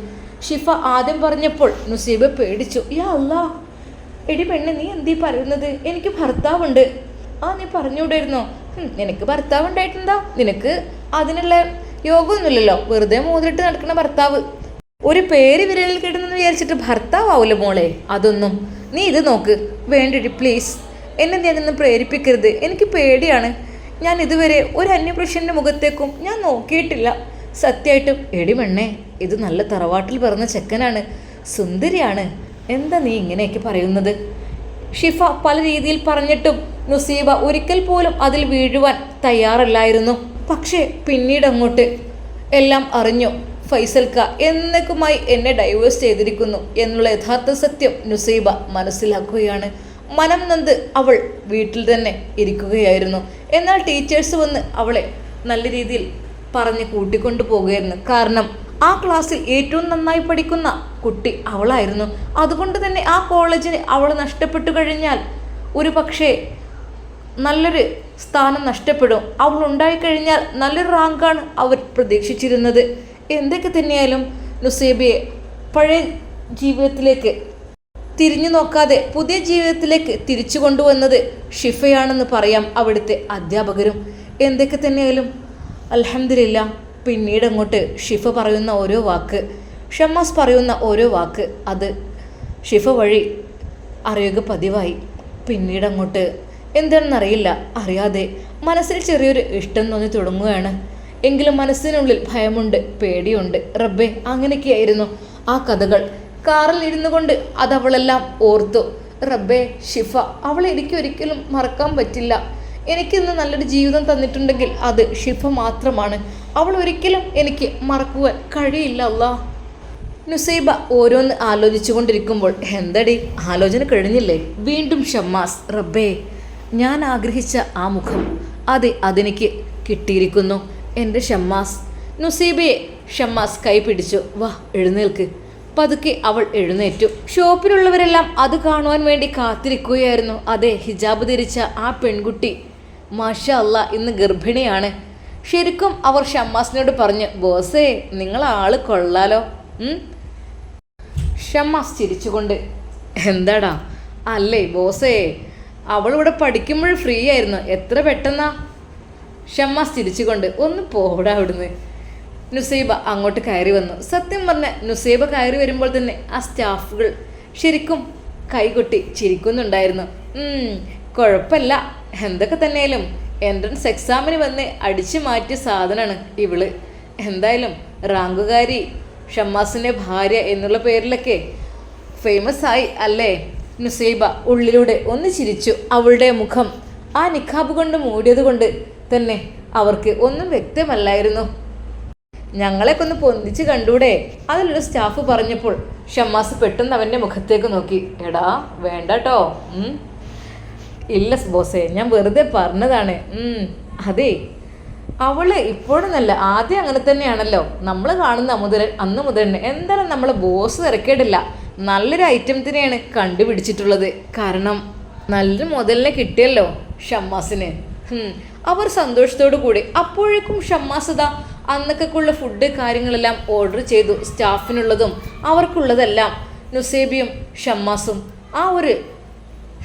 ഷിഫ ആദ്യം പറഞ്ഞപ്പോൾ നുസീബ് പേടിച്ചു യാ അല്ല എടി പെണ്ണ് നീ എന്തീ പറയുന്നത്? എനിക്ക് ഭർത്താവുണ്ട്. ആ നീ പറഞ്ഞുകൂടായിരുന്നോ? നിനക്ക് ഭർത്താവ് ഉണ്ടായിട്ടുണ്ടോ നിനക്ക് അതിനുള്ള യോഗമൊന്നുമില്ലല്ലോ വെറുതെ മൂതിലിട്ട് നടക്കുന്ന ഭർത്താവ്. ഒരു പേര് വിരലിൽ കിടന്നെന്ന് വിചാരിച്ചിട്ട് ഭർത്താവൂല മോളെ? അതൊന്നും. നീ ഇത് നോക്ക്. വേണ്ടിട്ട് പ്ലീസ്. എന്നെ നീ അതൊന്നും പ്രേരിപ്പിക്കരുത്. എനിക്ക് പേടിയാണ്. ഞാൻ ഇതുവരെ ഒരു അന്യപുരുഷന്റെ മുഖത്തേക്കും ഞാൻ നോക്കിയിട്ടില്ല. സത്യമായിട്ടും എടി പെണ്ണേ ഇത് നല്ല തറവാട്ടിൽ പിറന്ന ചെക്കനാണ് സുന്ദരിയാണ്. എന്താ നീ ഇങ്ങനെയൊക്കെ പറയുന്നത്? ഷിഫ പല രീതിയിൽ പറഞ്ഞിട്ടും നുസീബ ഒരിക്കൽ പോലും അതിൽ വീഴുവാൻ തയ്യാറല്ലായിരുന്നു. പക്ഷേ പിന്നീട് അങ്ങോട്ട് എല്ലാം അറിഞ്ഞു. ഫൈസൽക്ക എന്നേക്കുമായി എന്നെ ഡൈവേഴ്സ് ചെയ്തിരിക്കുന്നു എന്നുള്ള യഥാർത്ഥ സത്യം നുസൈബ മനസ്സിലാക്കുകയാണ്. മനം നന്ദ് അവൾ വീട്ടിൽ തന്നെ ഇരിക്കുകയായിരുന്നു. എന്നാൽ ടീച്ചേഴ്സ് വന്ന് അവളെ നല്ല രീതിയിൽ പറഞ്ഞ് കൂട്ടിക്കൊണ്ടു പോകുകയായിരുന്നു. കാരണം ആ ക്ലാസ്സിൽ ഏറ്റവും നന്നായി പഠിക്കുന്ന കുട്ടി അവളായിരുന്നു. അതുകൊണ്ട് തന്നെ ആ കോളേജിന് അവൾ നഷ്ടപ്പെട്ടു കഴിഞ്ഞാൽ ഒരു പക്ഷേ നല്ലൊരു സ്ഥാനം നഷ്ടപ്പെടും. അവൾ ഉണ്ടായിക്കഴിഞ്ഞാൽ നല്ലൊരു റാങ്കാണ് അവർ പ്രതീക്ഷിച്ചിരുന്നത്. എന്തൊക്കെ തന്നെയായാലും നുസേബിയെ പഴയ ജീവിതത്തിലേക്ക് തിരിഞ്ഞു നോക്കാതെ പുതിയ ജീവിതത്തിലേക്ക് തിരിച്ചു കൊണ്ടുവന്നത് ഷിഫയാണെന്ന് പറയാം അവിടുത്തെ അധ്യാപകരും. എന്തൊക്കെ തന്നെയാലും അലഹമില്ല പിന്നീട് അങ്ങോട്ട് ഷിഫ പറയുന്ന ഓരോ വാക്ക് ഷമ്മാസ് പറയുന്ന ഓരോ വാക്ക് അത് ഷിഫ വഴി അറിയുക പതിവായി. പിന്നീട് അങ്ങോട്ട് എന്താണെന്നറിയില്ല അറിയാതെ മനസ്സിൽ ചെറിയൊരു ഇഷ്ടം തോന്നി തുടങ്ങുകയാണ്. എങ്കിലും മനസ്സിനുള്ളിൽ ഭയമുണ്ട് പേടിയുണ്ട്. റബ്ബെ അങ്ങനെയൊക്കെയായിരുന്നു ആ കഥകൾ. കാറിൽ ഇരുന്നു കൊണ്ട് അതവളെല്ലാം ഓർത്തു. റബ്ബെ ഷിഫ അവളെ എനിക്ക് ഒരിക്കലും മറക്കാൻ പറ്റില്ല. എനിക്കിന്ന് നല്ലൊരു ജീവിതം തന്നിട്ടുണ്ടെങ്കിൽ അത് ഷിഫ മാത്രമാണ്. അവൾ ഒരിക്കലും എനിക്ക് മറക്കുവാൻ കഴിയില്ല അല്ലാ. നുസൈബ ഓരോന്ന് ആലോചിച്ചു കൊണ്ടിരിക്കുമ്പോൾ എന്തടി ആലോചന കഴിഞ്ഞില്ലേ? വീണ്ടും ഷമ്മാസ് റബ്ബേ ഞാൻ ആഗ്രഹിച്ച ആ മുഖം അതെ അതെനിക്ക് കിട്ടിയിരിക്കുന്നു. എന്റെ ഷമ്മാസ്. നുസൈബയെ ഷമ്മാസ് കൈ പിടിച്ചു. വാ എഴുന്നേൽക്ക്. പതുക്കെ അവൾ എഴുന്നേറ്റു. ഷോപ്പിലുള്ളവരെല്ലാം അത് കാണുവാൻ വേണ്ടി കാത്തിരിക്കുകയായിരുന്നു. അതെ ഹിജാബ് ധരിച്ച ആ പെൺകുട്ടി. മാഷ അല്ല ഇന്ന് ഗർഭിണിയാണ്. ശരിക്കും അവർ ഷമ്മാസിനോട് പറഞ്ഞു ബോസേ നിങ്ങൾ ആൾ കൊള്ളാലോ. ഷമ്മാസ് ചിരിച്ചുകൊണ്ട് എന്താടാ? അല്ലേ ബോസേ അവളിവിടെ പഠിക്കുമ്പോൾ ഫ്രീ ആയിരുന്നു എത്ര പെട്ടെന്നാ? ഷമ്മാസ് ചിരിച്ചുകൊണ്ട് ഒന്ന് പോടാ അവിടുന്ന്. നുസൈബ അങ്ങോട്ട് കയറി വന്നു. സത്യം പറഞ്ഞ നുസൈബ കയറി വരുമ്പോൾ തന്നെ ആ സ്റ്റാഫുകൾ ശരിക്കും കൈകൊട്ടി ചിരിക്കുന്നുണ്ടായിരുന്നു. "ഉം, കുഴപ്പമില്ല. എന്തൊക്കെ തന്നെയാലും എൻട്രൻസ് എക്സാമിന് വന്ന് അടിച്ചു മാറ്റിയ സാധനമാണ് ഇവൾ. എന്തായാലും റാങ്കുകാരി ഷമ്മാസിന്റെ ഭാര്യ എന്നുള്ള പേരിലൊക്കെ ഫേമസ് ആയി അല്ലേ? നുസൈബ ഉള്ളിലൂടെ ഒന്ന് ചിരിച്ചു. അവളുടെ മുഖം ആ നിഖാബ് കൊണ്ട് മൂടിയത് കൊണ്ട് തന്നെ അവർക്ക് ഒന്നും വ്യക്തമല്ലായിരുന്നു. ഞങ്ങളെയൊക്കെ ഒന്ന് പൊന്തിച്ച് കണ്ടൂടെ? അതിലൊരു സ്റ്റാഫ് പറഞ്ഞപ്പോൾ ഷമ്മാസ് പെട്ടെന്ന് അവന്റെ മുഖത്തേക്ക് നോക്കി. എടാ വേണ്ട കേട്ടോ ഇല്ല ബോസേ ഞാൻ വെറുതെ പറഞ്ഞതാണ്. അതെ അവൾ ഇപ്പോഴെന്നല്ല ആദ്യം അങ്ങനെ തന്നെയാണല്ലോ. നമ്മൾ കാണുന്ന മുതൽ അന്ന് മുതൽ എന്തായാലും നമ്മളെ ബോസ് തിരക്കേടില്ല. നല്ലൊരു ഐറ്റത്തിനെയാണ് കണ്ടുപിടിച്ചിട്ടുള്ളത്. കാരണം നല്ലൊരു മുതലിനെ കിട്ടിയല്ലോ ഷമ്മാസിന്. അവർ സന്തോഷത്തോടു കൂടി അപ്പോഴേക്കും ഷമ്മാസത അന്നൊക്കെയുള്ള ഫുഡ് കാര്യങ്ങളെല്ലാം ഓർഡർ ചെയ്തു സ്റ്റാഫിനുള്ളതും അവർക്കുള്ളതെല്ലാം നുസേബിയും ഷമ്മാസും ആ ഒരു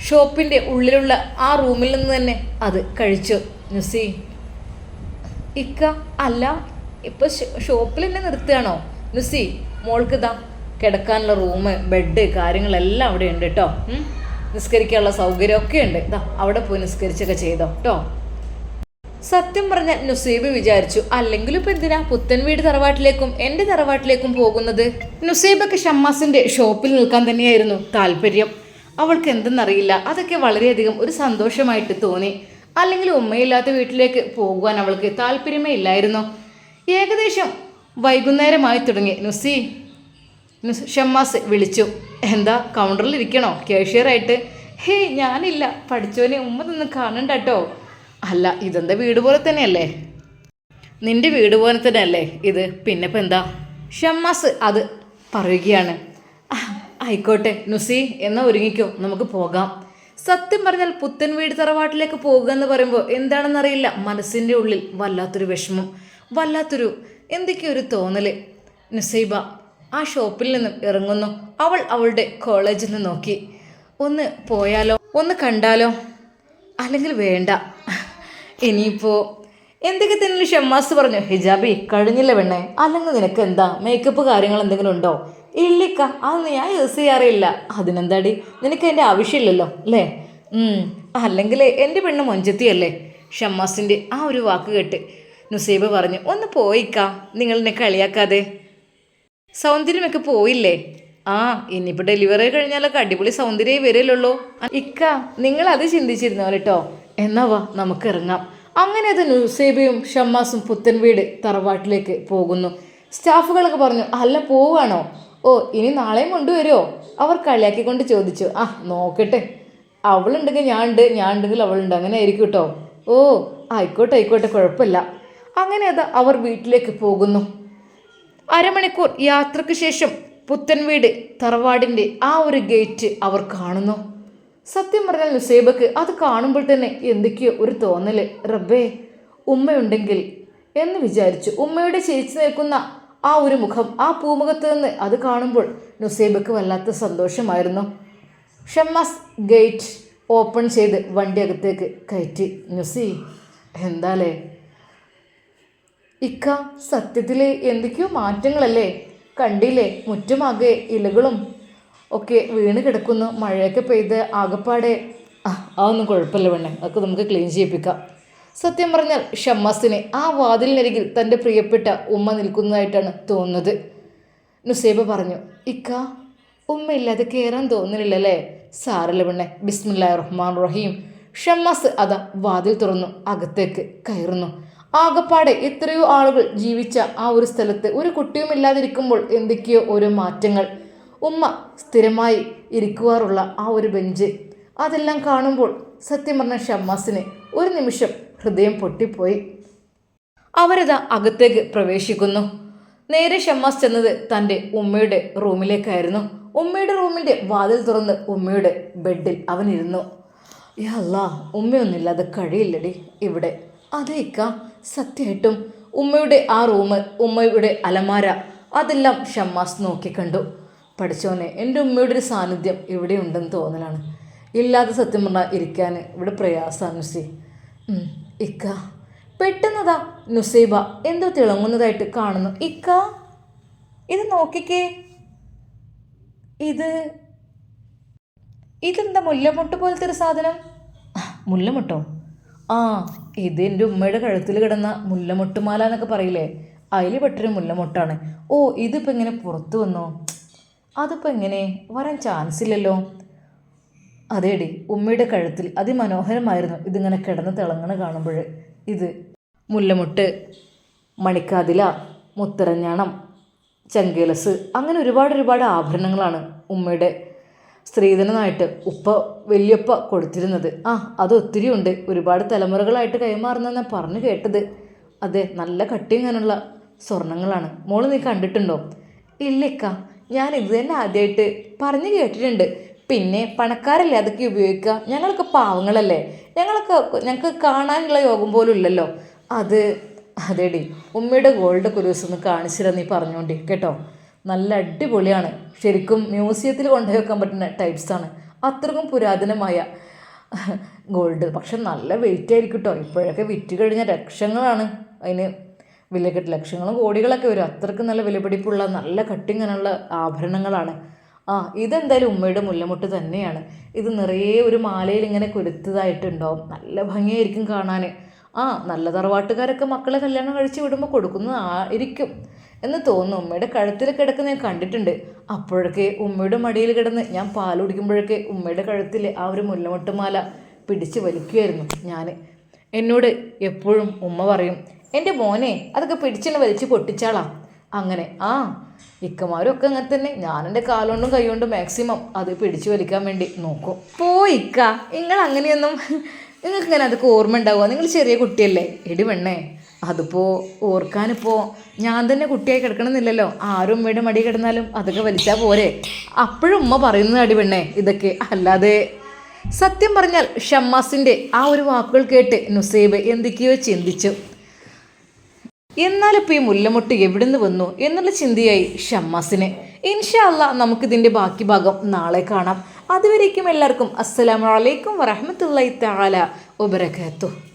ഷോപ്പിന്റെ ഉള്ളിലുള്ള ആ റൂമിൽ നിന്ന് തന്നെ അത് കഴിച്ചു. നുസി ഇക്ക അല്ല ഇപ്പോൾ ഷോപ്പിൽ തന്നെ നിർത്തുകയാണോ? നുസി മോൾക്ക് ഇതാ കിടക്കാനുള്ള റൂം ബെഡ് കാര്യങ്ങളെല്ലാം അവിടെ ഉണ്ട് കേട്ടോ. നിസ്കരിക്കാനുള്ള സൗകര്യമൊക്കെ ഉണ്ട്. ഇതാ അവിടെ പോയി നിസ്കരിച്ചൊക്കെ ചെയ്തോ കേട്ടോ സത്യം പറഞ്ഞ നുസൈബ് വിചാരിച്ചു അല്ലെങ്കിലും ഇപ്പൊ എന്തിനാ പുത്തൻ വീട് തറവാട്ടിലേക്കും എന്റെ തറവാട്ടിലേക്കും പോകുന്നത്? നുസൈബൊക്കെ ഷമ്മാസിന്റെ ഷോപ്പിൽ നിൽക്കാൻ തന്നെയായിരുന്നു താല്പര്യം. അവൾക്ക് എന്തെന്നറിയില്ല. അതൊക്കെ വളരെയധികം ഒരു സന്തോഷമായിട്ട് തോന്നി. അല്ലെങ്കിൽ ഉമ്മയില്ലാത്ത വീട്ടിലേക്ക് പോകുവാൻ അവൾക്ക് താല്പര്യമേ ഇല്ലായിരുന്നു. ഏകദേശം വൈകുന്നേരമായി തുടങ്ങി. നുസി ഷമ്മാസ് വിളിച്ചു. എന്താ കൗണ്ടറിൽ ഇരിക്കണോ ക്യാഷ്യറായിട്ട് ഹേയ് ഞാനില്ല. പഠിച്ചവനെ ഉമ്മ നിന്ന് കാണണ്ട കേട്ടോ അല്ല ഇതെന്താ വീട് പോലെ തന്നെയല്ലേ? നിന്റെ വീട് പോലെ തന്നെയല്ലേ ഇത്? പിന്നെ ഇപ്പം എന്താ? ഷമ്മാസ് അത് പറയുകയാണ്. "ആ, ആയിക്കോട്ടെ നുസി എന്നാ ഒരുങ്ങിക്കോ നമുക്ക് പോകാം. സത്യം പറഞ്ഞാൽ പുത്തൻ വീട് തറവാട്ടിലേക്ക് പോകുക എന്ന് പറയുമ്പോൾ എന്താണെന്നറിയില്ല മനസ്സിന്റെ ഉള്ളിൽ വല്ലാത്തൊരു വിഷമം വല്ലാത്തൊരു എന്തൊക്കെയോ തോന്നൽ നുസൈബ ആ ഷോപ്പിൽ നിന്നും ഇറങ്ങുന്നു. അവൾ അവളുടെ കോളേജിൽ നിന്ന് നോക്കി. ഒന്ന് പോയാലോ? ഒന്ന് കണ്ടാലോ? അല്ലെങ്കിൽ വേണ്ട. ഇനിയിപ്പോൾ എന്തൊക്കെ തന്നെ ഷമ്മാസ് പറഞ്ഞു? ഹിജാബി കഴിഞ്ഞില്ല പെണ്ണെ? അല്ലെങ്കിൽ നിനക്ക് എന്താ? മേക്കപ്പ് കാര്യങ്ങൾ എന്തെങ്കിലും ഉണ്ടോ? ഇല്ലിക്ക അതൊന്നും ഞാൻ യൂസ് ചെയ്യാറില്ല. അതിനെന്താടി? നിനക്ക് എന്റെ ആവശ്യമില്ലല്ലോ അല്ലേ? അല്ലെങ്കിൽ എന്റെ പെണ്ണ് മൊഞ്ചത്തിയല്ലേ? ഷമ്മാസിന്റെ ആ ഒരു വാക്ക് കേട്ട് നുസൈബ് പറഞ്ഞു ഒന്ന് പോയിക്ക നിങ്ങൾ എന്നെ കളിയാക്കാതെ. സൗന്ദര്യമൊക്കെ പോയില്ലേ? ആ ഇനിയിപ്പോൾ ഡെലിവറി കഴിഞ്ഞാലൊക്കെ അടിപൊളി സൗന്ദര്യമേ വരില്ലല്ലോ ഇക്ക നിങ്ങൾ അത് ചിന്തിച്ചിരുന്നോ കേട്ടോ എന്നാ വാ നമുക്ക് ഇറങ്ങാം. അങ്ങനെ അത് നുസേബയും ഷമ്മാസും പുത്തൻ വീട് തറവാട്ടിലേക്ക് പോകുന്നു. സ്റ്റാഫുകളൊക്കെ പറഞ്ഞു അല്ല പോവാണോ? ഓ ഇനി നാളെയും കൊണ്ടുവരുമോ അവർ കളിയാക്കിക്കൊണ്ട് ചോദിച്ചു ആ നോക്കട്ടെ. അവളുണ്ടെങ്കിൽ ഞാൻ ഉണ്ടെങ്കിൽ അവളുണ്ട്. അങ്ങനെ ആയിരിക്കും കേട്ടോ ഓ ആയിക്കോട്ടെ ആയിക്കോട്ടെ കുഴപ്പമില്ല. അങ്ങനെ അത് അവർ വീട്ടിലേക്ക് പോകുന്നു. അരമണിക്കൂർ യാത്രയ്ക്ക് ശേഷം പുത്തൻ വീട് തറവാടിന്റെ ആ ഒരു ഗേറ്റ് അവർ കാണുന്നു. സത്യം പറഞ്ഞാൽ നുസൈബക്ക് അത് കാണുമ്പോൾ തന്നെ എന്തൊക്കെയോ ഒരു തോന്നൽ. റബ്ബേ ഉമ്മയുണ്ടെങ്കിൽ എന്ന് വിചാരിച്ചു. ഉമ്മയുടെ ചേച്ചി നിൽക്കുന്ന ആ ഒരു മുഖം ആ പൂമുഖത്ത് നിന്ന് അത് കാണുമ്പോൾ നുസൈബക്ക് വല്ലാത്ത സന്തോഷമായിരുന്നു. ഷമ്മാസ് ഗേറ്റ് ഓപ്പൺ ചെയ്ത് വണ്ടി അകത്തേക്ക് കയറ്റി. നുസി എന്താലേ? ഇക്ക സത്യത്തിൽ എന്തൊക്കെയോ മാറ്റങ്ങളല്ലേ? കണ്ടില്ലേ? മുറ്റുമാകെ ഇലകളും ഒക്കെ വീണ് കിടക്കുന്നു. മഴയൊക്കെ പെയ്ത് ആകപ്പാടെ. ആ അതൊന്നും കുഴപ്പമില്ല പെണ്ണെ. അതൊക്കെ നമുക്ക് ക്ലീൻ ചെയ്യിപ്പിക്കാം. സത്യം പറഞ്ഞാൽ ഷമ്മാസിനെ ആ വാതിലിനരികിൽ തന്റെ പ്രിയപ്പെട്ട ഉമ്മ നിൽക്കുന്നതായിട്ടാണ് തോന്നുന്നത്. നുസൈബ പറഞ്ഞു ഇക്ക ഉമ്മ ഉമ്മയില്ലാതെ കയറാൻ തോന്നുന്നില്ലല്ലേ സാറല്ല പെണ്ണെ. ബിസ്മില്ലാ റഹ്മാൻ റഹീം. ഷമ്മാസ് അതാ വാതിൽ തുറന്നു അകത്തേക്ക് കയറുന്നു. ആകപ്പാടെ എത്രയോ ആളുകൾ ജീവിച്ച ആ ഒരു സ്ഥലത്ത് ഒരു കുട്ടിയും ഇല്ലാതിരിക്കുമ്പോൾ എന്തൊക്കെയോ ഓരോ മാറ്റങ്ങൾ. ഉമ്മ സ്ഥിരമായി ഇരിക്കുവാറുള്ള ആ ഒരു ബെഞ്ച്. അതെല്ലാം കാണുമ്പോൾ സത്യം പറഞ്ഞ ഷമ്മാസിന് ഒരു നിമിഷം ഹൃദയം പൊട്ടിപ്പോയി. അവരതാ അകത്തേക്ക് പ്രവേശിക്കുന്നു. നേരെ ഷമ്മാസ് ചെന്നത് തന്റെ ഉമ്മയുടെ റൂമിലേക്കായിരുന്നു. ഉമ്മയുടെ റൂമിന്റെ വാതിൽ തുറന്ന് ഉമ്മയുടെ ബെഡിൽ അവൻ ഇരുന്നു ഉമ്മയൊന്നുമില്ല അത് കഴിയില്ലടി ഇവിടെ. അതെ ഇക്ക സത്യമായിട്ടും ഉമ്മയുടെ ആ റൂം ഉമ്മയുടെ അലമാര അതെല്ലാം ഷമ്മാസ് നോക്കിക്കണ്ടു പഠിച്ചോനെ എന്റെ ഉമ്മയുടെ ഒരു സാന്നിധ്യം ഇവിടെ ഉണ്ടെന്ന് തോന്നലാണ്. ഇല്ലാതെ സത്യം പറഞ്ഞാൽ ഇരിക്കാൻ ഇവിടെ പ്രയാസമാണ് നുസി ഇക്ക. പെട്ടെന്നതാ നുസൈബ എന്തോ തിളങ്ങുന്നതായിട്ട് കാണുന്നു. ഇക്ക ഇത് നോക്കിക്കേ. ഇത് ഇതെന്താ മുല്ലമുട്ട് പോലത്തെ ഒരു സാധനം? മുല്ലമുട്ടോ? ആ ഇത് എന്റെ ഉമ്മയുടെ കഴുത്തിൽ കിടന്ന മുല്ലമൊട്ടുമാല എന്നൊക്കെ പറയില്ലേ? അതിൽ പെട്ടൊരു മുല്ലമൊട്ടാണ്. ഓ ഇതിപ്പോൾ ഇങ്ങനെ പുറത്തു വന്നോ? അതിപ്പോൾ എങ്ങനെ? വരാൻ ചാൻസ് ഇല്ലല്ലോ. അതേടി ഉമ്മയുടെ കഴുത്തിൽ അതിമനോഹരമായിരുന്നു ഇതിങ്ങനെ കിടന്ന് തിളങ്ങണ കാണുമ്പോൾ ഇത് മുല്ലമുട്ട് മണിക്കാതില മുത്തരഞ്ഞാണം ചെങ്കേലസ് അങ്ങനെ ഒരുപാട് ഒരുപാട് ആഭരണങ്ങളാണ് ഉമ്മയുടെ സ്ത്രീധനമായിട്ട് ഉപ്പ വലിയപ്പ കൊടുത്തിരുന്നത്. ആ അത് ഒത്തിരി ഉണ്ട്. ഒരുപാട് തലമുറകളായിട്ട് കൈമാറുന്നെന്ന് പറഞ്ഞു കേട്ടത്. അതെ നല്ല കട്ടിങ്ങനുള്ള സ്വർണങ്ങളാണ്. മോൾ നീ കണ്ടിട്ടുണ്ടോ? ഇല്ലിക്ക ഞാൻ ഇത് തന്നെ ആദ്യമായിട്ട് പറഞ്ഞു കേട്ടിട്ടുണ്ട്. പിന്നെ പണക്കാരല്ലേ അതൊക്കെ ഉപയോഗിക്കുക? ഞങ്ങളൊക്കെ പാവങ്ങളല്ലേ? ഞങ്ങളൊക്കെ ഞങ്ങൾക്ക് കാണാനുള്ള യോഗം പോലും ഇല്ലല്ലോ. അത് അതേടി. ഉമ്മയുടെ ഗോൾഡ് കുരൂസ് ഒന്ന് കാണിച്ചില്ല നീ പറഞ്ഞോണ്ടി കേട്ടോ? നല്ല അടിപൊളിയാണ്. ശരിക്കും മ്യൂസിയത്തിൽ കൊണ്ടുപോയി വെക്കാൻ പറ്റുന്ന ടൈപ്സാണ് അത്രക്കും പുരാതനമായ ഗോൾഡ് പക്ഷെ നല്ല വെയിറ്റ് ആയിരിക്കും കേട്ടോ ഇപ്പോഴൊക്കെ വിറ്റ് കഴിഞ്ഞ ലക്ഷങ്ങളാണ്. അതിന് വില കെട്ട് ലക്ഷങ്ങളും കോടികളൊക്കെ വരും. അത്രയ്ക്ക് നല്ല വിലപിടിപ്പുള്ള നല്ല കട്ടിങ്ങനുള്ള ആഭരണങ്ങളാണ്. ആ ഇതെന്തായാലും ഉമ്മയുടെ മുല്ലമുട്ട് തന്നെയാണ്. ഇത് നിറയെ ഒരു മാലയിൽ ഇങ്ങനെ കൊരുത്തതായിട്ടുണ്ടാവും. നല്ല ഭംഗിയായിരിക്കും കാണാൻ ആ നല്ല തറവാട്ടുകാരൊക്കെ മക്കളെ കല്യാണം കഴിച്ച് വിടുമ്പോൾ കൊടുക്കുന്നതായിരിക്കും. എന്ന് തോന്നുന്നു. ഉമ്മയുടെ കഴുത്തിൽ കിടക്കുന്ന ഞാൻ കണ്ടിട്ടുണ്ട്. അപ്പോഴൊക്കെ ഉമ്മയുടെ മടിയിൽ കിടന്ന് ഞാൻ പാൽ കുടിക്കുമ്പോഴൊക്കെ ഉമ്മയുടെ കഴുത്തിൽ ആ ഒരു മുല്ലമൊട്ടുമാല പിടിച്ച് വലിക്കുമായിരുന്നു ഞാൻ എന്നോട് എപ്പോഴും ഉമ്മ പറയും എന്റെ മോനെ അതൊക്കെ പിടിച്ചിട്ട് വലിച്ച് പൊട്ടിച്ചാളാ. അങ്ങനെ ആ ഇക്കമാരൊക്കെ അങ്ങനെ തന്നെ. ഞാൻ എന്റെ കാലുകൊണ്ടും കൈകൊണ്ടും മാക്സിമം അത് പിടിച്ചു വലിക്കാൻ വേണ്ടി നോക്കും. പോയിക്ക നിങ്ങൾ അങ്ങനെയൊന്നും നിങ്ങൾക്ക് ഇങ്ങനെ അതൊക്കെ ഓർമ്മ ഉണ്ടാവുക. നിങ്ങൾ ചെറിയ കുട്ടിയല്ലേ. എടി പെണ്ണേ അതിപ്പോൾ ഓർക്കാനിപ്പോൾ ഞാൻ തന്നെ കുട്ടിയായി കിടക്കണമെന്നില്ലല്ലോ. ആരും ഉമ്മയുടെ മടി കിടന്നാലും അതൊക്കെ വലിച്ചാൽ പോരെ. അപ്പോഴും ഉമ്മ പറയുന്നത് അടി പെണ്ണേ ഇതൊക്കെ അല്ലാതെ. സത്യം പറഞ്ഞാൽ ഷമ്മാസിന്റെ ആ ഒരു വാക്കുകൾ കേട്ട് നുസൈബ് എന്തൊക്കെയോ ചിന്തിച്ചു. എന്നാലിപ്പോൾ ഈ മുല്ലമുട്ട് എവിടുന്ന് വന്നു എന്നുള്ള ചിന്തയായി ഷമ്മാസിന്. ഇൻഷാ അല്ലാ നമുക്കിതിന്റെ ബാക്കി ഭാഗം നാളെ കാണാം. അതുവരേക്കും എല്ലാവർക്കും അസ്സലാമലൈക്കും വറഹമത്തല്ലാ തആല വബറകാതുഹു.